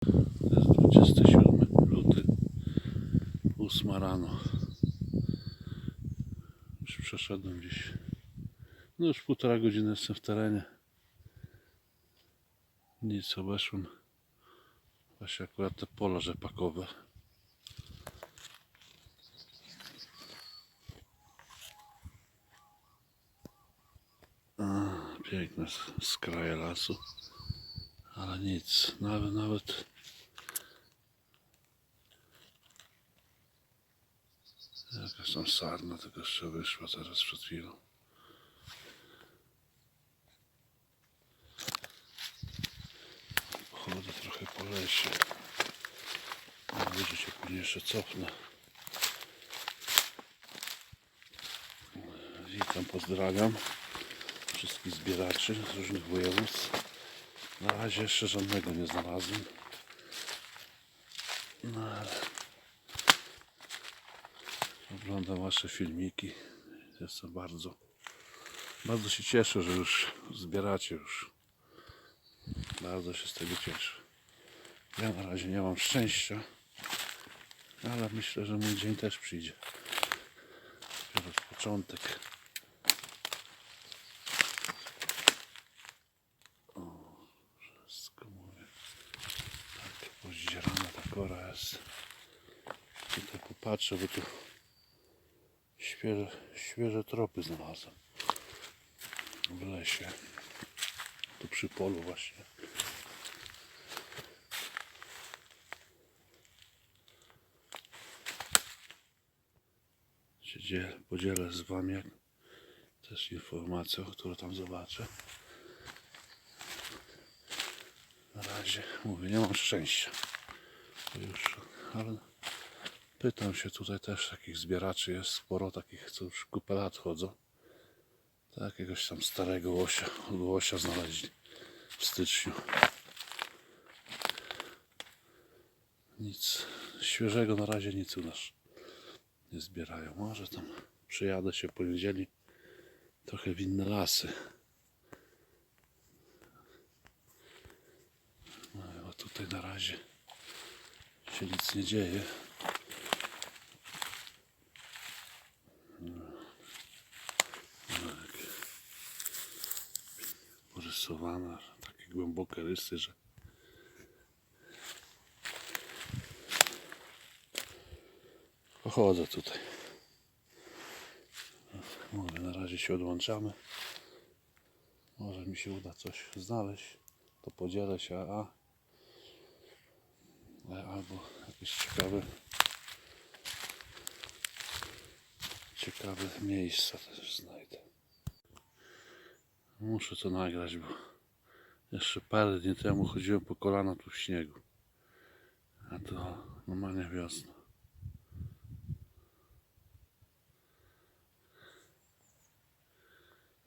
To jest 27 luty, 8 rano. Już przeszedłem gdzieś. No już półtora godziny jestem w terenie. Nic obeszłem. Właśnie akurat te pola rzepakowe. A, piękne skraje lasu. Ale nic, nawet, nawet jakaś tam sarna tylko jeszcze wyszła teraz przed chwilą. Chodzę trochę po lesie. Może się później jeszcze cofnę. Witam, pozdrawiam wszystkich zbieraczy z różnych województw. Na razie jeszcze żadnego nie znalazłem. No ale oglądam wasze filmiki. Jestem bardzo, bardzo się cieszę, że już zbieracie już. Bardzo się z tego cieszę. Ja na razie nie mam szczęścia, ale myślę, że mój dzień też przyjdzie. Dopiero początek. Wszystko mówię. Tak, pozdzierana ta kora jest. Tutaj popatrzę, bo tu świeże, świeże tropy znalazłem. W lesie. Tu przy polu właśnie. Się dzielę, podzielę z Wami też informacją, którą tam zobaczę. Na razie mówię, nie mam szczęścia. Już, ale pytam się tutaj też takich zbieraczy jest sporo takich, co już kupę lat chodzą. Tak, jakiegoś tam starego łosia, łosia znaleźli w styczniu. Nic świeżego na razie nic u nas nie zbierają. Może tam przyjadę się po niedzieli trochę w inne lasy. No, tutaj na razie się nic nie dzieje. No, tak. Porysowana, takie głębokie rysy, że pochodzę tutaj. Mówię, na razie się odłączamy. Może mi się uda coś znaleźć, to podzielę się, a- albo jakieś ciekawe ciekawe miejsca też znajdę. Muszę to nagrać, bo jeszcze parę dni temu chodziłem po kolana tu w śniegu. A to normalnie wiosna.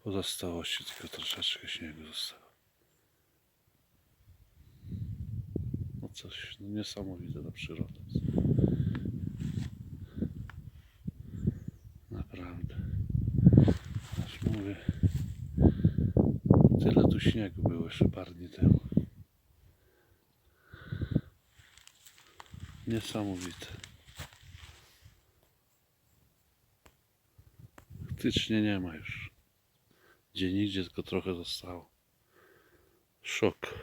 Pozostałości tylko troszeczkę śniegu zostało. No coś no niesamowite ta przyroda. jest. Naprawdę. Aż mówię, tyle tu śniegu było jeszcze parę dni temu. Niesamowite. Faktycznie nie ma już. Gdzie nigdzie tylko trochę zostało. Szok.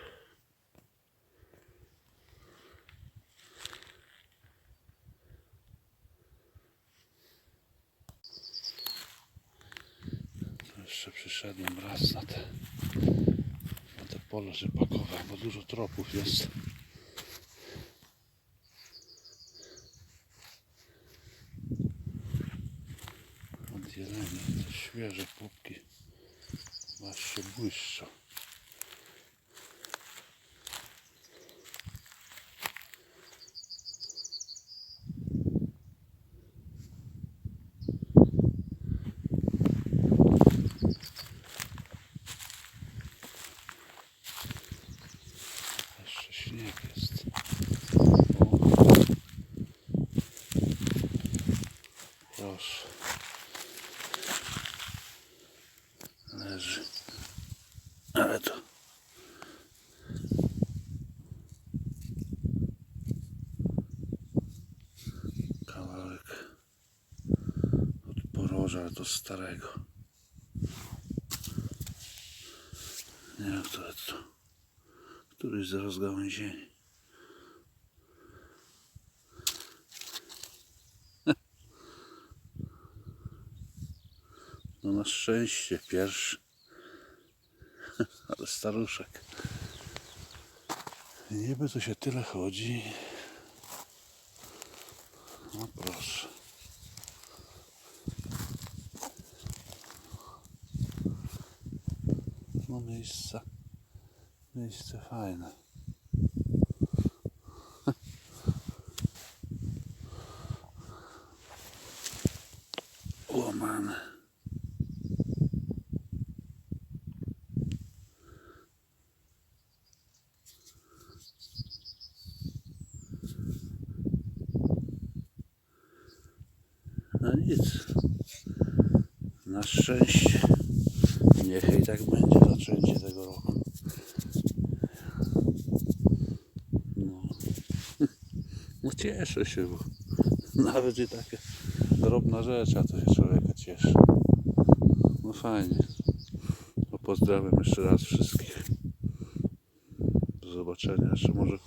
Jeszcze przyszedłem raz na te pole rzepakowe, bo dużo tropów jest. Od jeleni, te świeże pupki. Masz się błyszczą. Jeszcze śnieg jest. O. Proszę. Z starego. Nie wiem, które to. Któryś z rozgałęzieni. No na szczęście pierwszy. Ale staruszek. Niby to się tyle chodzi. No proszę. No miejsce. Miejsce fajne. Łamane. No nic. Na szczęście. Niechaj tak będzie zaczęcie tego roku. No, no cieszę się, bo nawet i taka drobna rzecz, a to się człowieka cieszy. No fajnie. No pozdrawiam jeszcze raz wszystkich. Do zobaczenia. Jeszcze może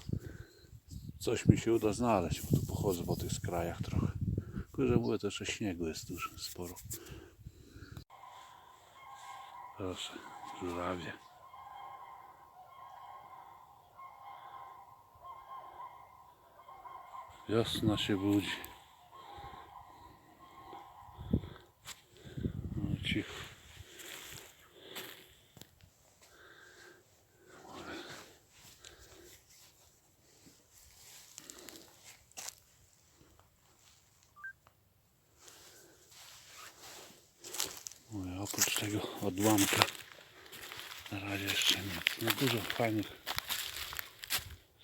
coś mi się uda znaleźć, bo tu pochodzę po tych skrajach trochę. Tylko, że mówię, jeszcze śniegu jest dużo, sporo. Proszę, żurawie. Wiosna się budzi. No cicho. Mówię, oprócz tego odłamka na razie jeszcze nic. No dużo fajnych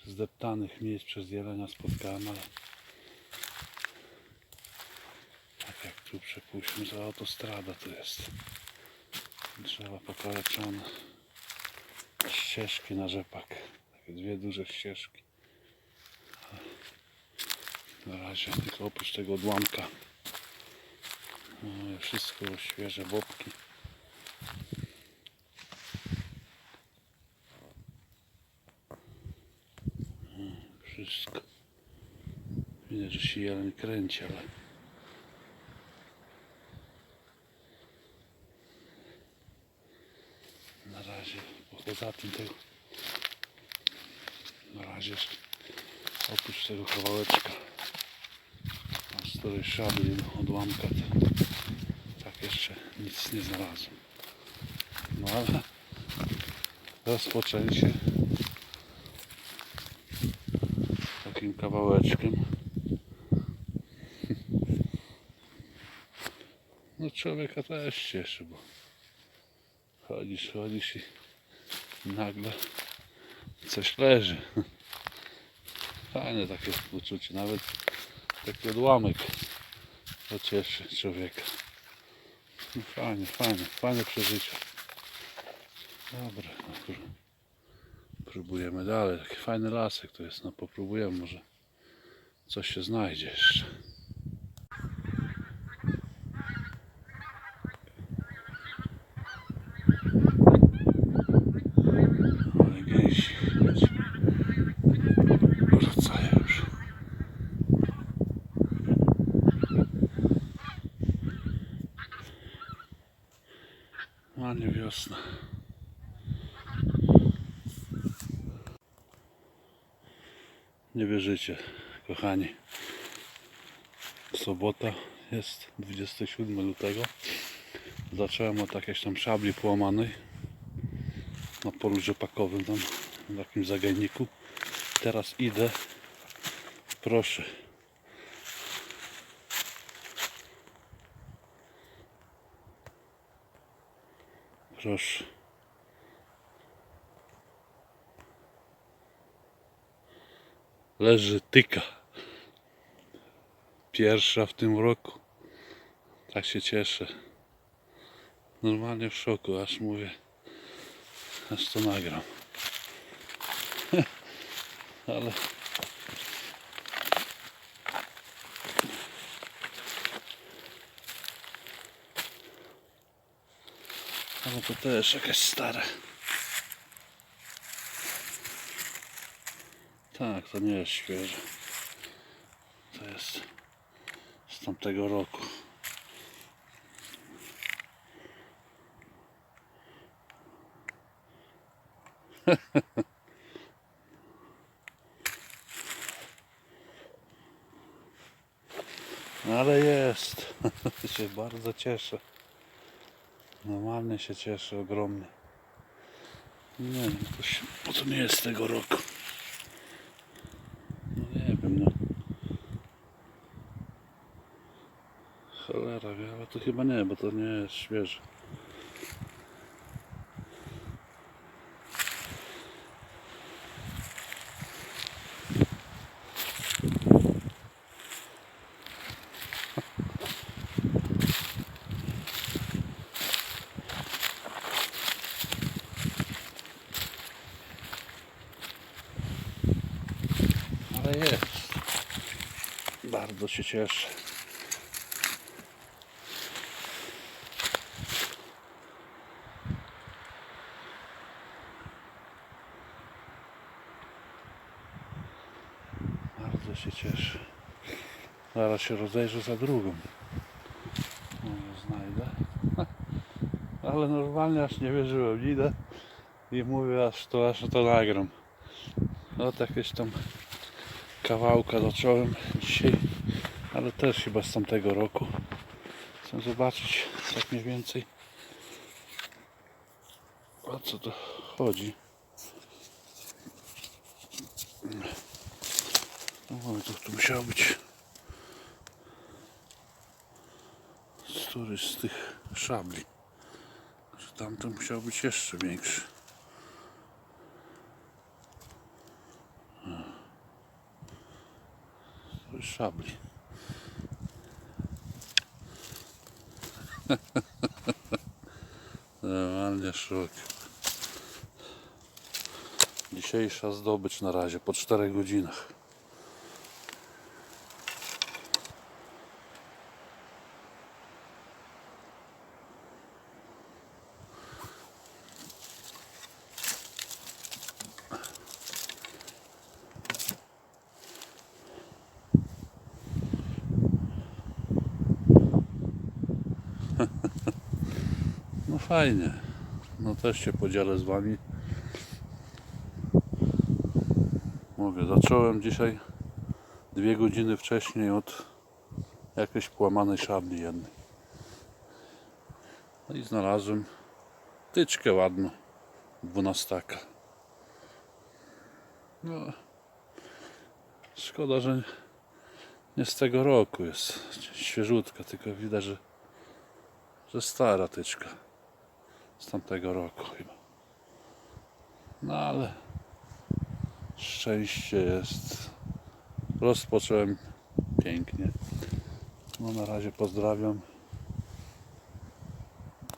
zdeptanych miejsc przez jelenia spotkałem, ale tak jak tu przepuśćmy za autostrada tu jest. Drzewa pokaleczone. Ścieżki na rzepak. Takie dwie duże ścieżki. Na razie tylko oprócz tego odłamka no, wszystko świeże bobki. Wszystko. Widać, że się jeleń kręci, ale na razie poza tym tego na razie oprócz tego kawałeczka z której szabli odłamka to tak jeszcze nic nie znalazłem. No ale rozpoczęcie takim kawałeczkiem. No człowieka też cieszy, bo chodzisz, chodzisz i nagle coś leży. Fajne takie uczucie, nawet taki odłamek to cieszy człowieka. No fajnie, fajnie, fajne przeżycie. Dobra, no, pró- próbujemy dalej. Taki fajny lasek to jest, no popróbujemy, może coś się znajdzie jeszcze. Już. Nie wierzycie, kochani. Sobota jest 27 lutego. Zacząłem od jakiejś tam szabli połamanej na polu rzepakowym tam w takim zagajniku. Teraz idę. Proszę. Proszę. Leży tyka. Pierwsza w tym roku. Tak się cieszę. Normalnie w szoku, aż mówię. Aż to nagram. Ale No to też jakaś stara. Tak, to nie jest świeże. To jest z tamtego roku. Ale jest. się bardzo cieszę. Normalnie się cieszę ogromnie. Nie wiem, to, to nie jest tego roku. No nie wiem, no. Cholera, wie, ale to chyba nie, bo to nie jest świeże. Ale jest. Bardzo się cieszę. Bardzo się cieszę. Zaraz się rozejrzę za drugą. Może znajdę. Ale normalnie aż nie wierzyłem. Idę i mówię aż to aż to nagram. No tak jakieś tam kawałka zacząłem dzisiaj, ale też chyba z tamtego roku. Chcę zobaczyć tak mniej więcej o co to chodzi. No to tu musiał być któryś z tych szabli. Że tamten musiał być jeszcze większy. szabli. Normalnie szok. Dzisiejsza zdobycz na razie po 4 godzinach. Fajnie. No też się podzielę z wami. Mówię, zacząłem dzisiaj dwie godziny wcześniej od jakiejś połamanej szabli jednej. No i znalazłem tyczkę ładną, dwunastaka. No, szkoda, że nie z tego roku jest świeżutka, tylko widać, że, że stara tyczka z tamtego roku chyba. No ale szczęście jest. Rozpocząłem pięknie. No na razie pozdrawiam